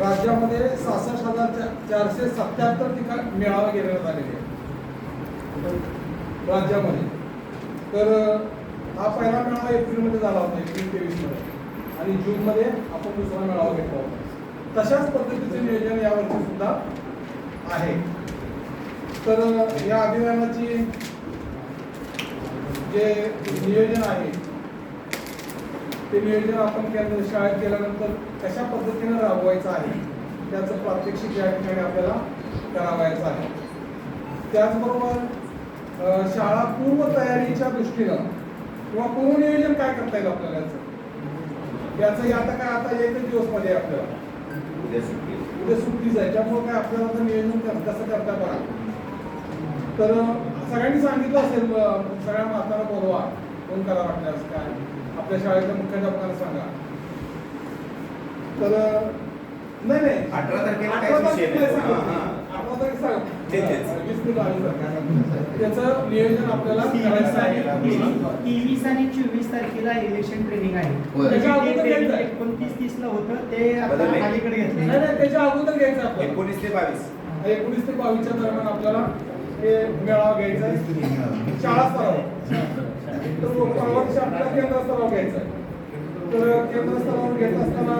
राज्यामध्ये सहासष्ट हजार चारशे सत्याहत्तर ठिकाण मेळावे घेण्यात आलेले आहे राज्यामध्ये. तर हा पहिला मेळावा एप्रिलमध्ये झाला होता एप्रिल तेवीसमध्ये. आणि जूनमध्ये आपण दुसरा मेळावा घेतला होता. तशाच पद्धतीचे नियोजन यावरती सुद्धा आहे. तर या अभियानाची जे नियोजन आहे ते नियोजन आपण केंद्र शाळेत केल्यानंतर कशा पद्धतीनं राबवायचं आहे त्याचं प्रात्यक्षिक या ठिकाणी आपल्याला करावायचं आहे. त्याचबरोबर शाळा पूर्व तयारीच्या दृष्टीनं किंवा पूर्व नियोजन काय करता येईल आपल्याला याचं? याचं आता काय आता एकच दिवसमध्ये आपल्याला. उद्या सुट्टी उद्या सुट्टीच आहे त्यामुळे काय आपल्याला आता नियोजन कसं करता बघा तर सगळ्यांनी सांगितलं असेल सगळ्या माताला बोलवा. फोन करा वाटल्यास काय आपल्या शाळेच्या मुख्याध्यापकांना सांगा तर नाही नाही अठरा तारखेला अठरा काहीच विषय तारखेला नाही. सांगा. अठरा तारीख सांगा. तेच, तेच. वीस ते बावीस तारखेला. त्याचं नियोजन आपल्याला करायचं आहे तेवीस आणि चोवीस तारखेला इलेक्शन ट्रेनिंग आहे. त्याच्या अगोदर घ्यायचं आहे. एकोणतीस तीस ला होतं ते आता. अलीकडे नाही घेतलं नाही त्याच्या अगोदर घ्यायचं आपल्याला एकोणीस ते बावीस एकोणीस ते बावीसच्या दरम्यान आपल्याला हे मेळावा घ्यायचा आहे. शाळा स्तरावर तर दिवशी आपल्याला केंद्र स्तरावर घ्यायचं आहे. तर केंद्र स्तरावर घेत असताना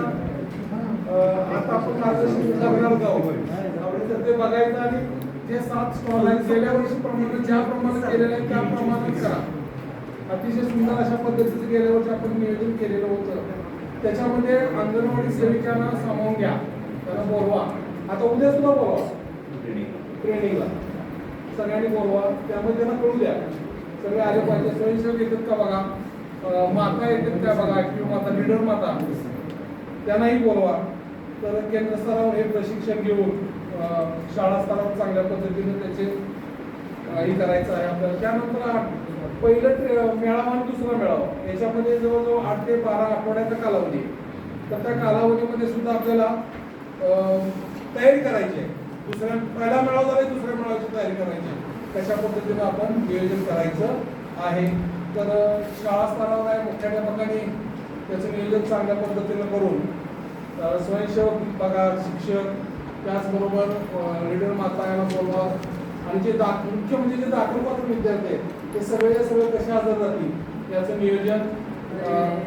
आता आपण मार्गदर्शन करणार जाऊ तर ते बघायचं आणि जे सात स्टॉल आहेत गेल्या वर्षीप्रमाणे ज्याप्रमाणे केलेले आहेत त्याप्रमाणेच करा. अतिशय सुंदर अशा पद्धतीचं गेल्या वर्षी आपण नियोजन केलेलं होतं. त्याच्यामध्ये अंगणवाडी सेविकांना सामावून घ्या. त्यांना बोलवा. आता उद्या सुद्धा बोलवा. ट्रेनिंगला सगळ्यांनी बोलवा. त्यामुळे त्यांना कळू द्या. सगळे आले पाहिजे. स्वयंसेवक येतात का बघा? माता येतात का बघा? किंवा माता लिडर माता? त्यांनाही बोलवा. तर केंद्र स्तरावर हे प्रशिक्षण घेऊन शाळा स्तरावर चांगल्या पद्धतीने त्याचे हे करायचं आहे आपल्याला. त्यानंतर पहिलं मेळावा आणि दुसरा मेळावा. याच्यामध्ये जवळजवळ आठ ते बारा आठवड्याचा कालावधी. आहे. तर त्या कालावधीमध्ये सुद्धा आपल्याला तयारी करायची आहे. दुसऱ्या पहिला मेळावा झाला दुसऱ्या मेळाव्याची तयारी करायची. आहे. कशा पद्धतीने आपण नियोजन करायचं आहे. तर शाळा स्तरावर आहे मुख्याध्यापकांनी त्याचं नियोजन चांगल्या पद्धतीनं करून स्वयंसेवक पगार शिक्षक त्याचबरोबर लीडर माता यांना बोलवा. आणि जे दाख मुख्य म्हणजे जे दाखल पात्र विद्यार्थी आहेत ते सगळे सगळे कसे हजर राहतील याचं नियोजन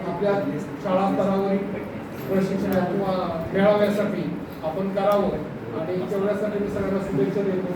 आपल्या शाळा स्तरावरील प्रशिक्षण किंवा मेळाव्यासाठी आपण करावं. आणि तेवढ्यासाठी मी सगळ्यांना शुभेच्छा देतो.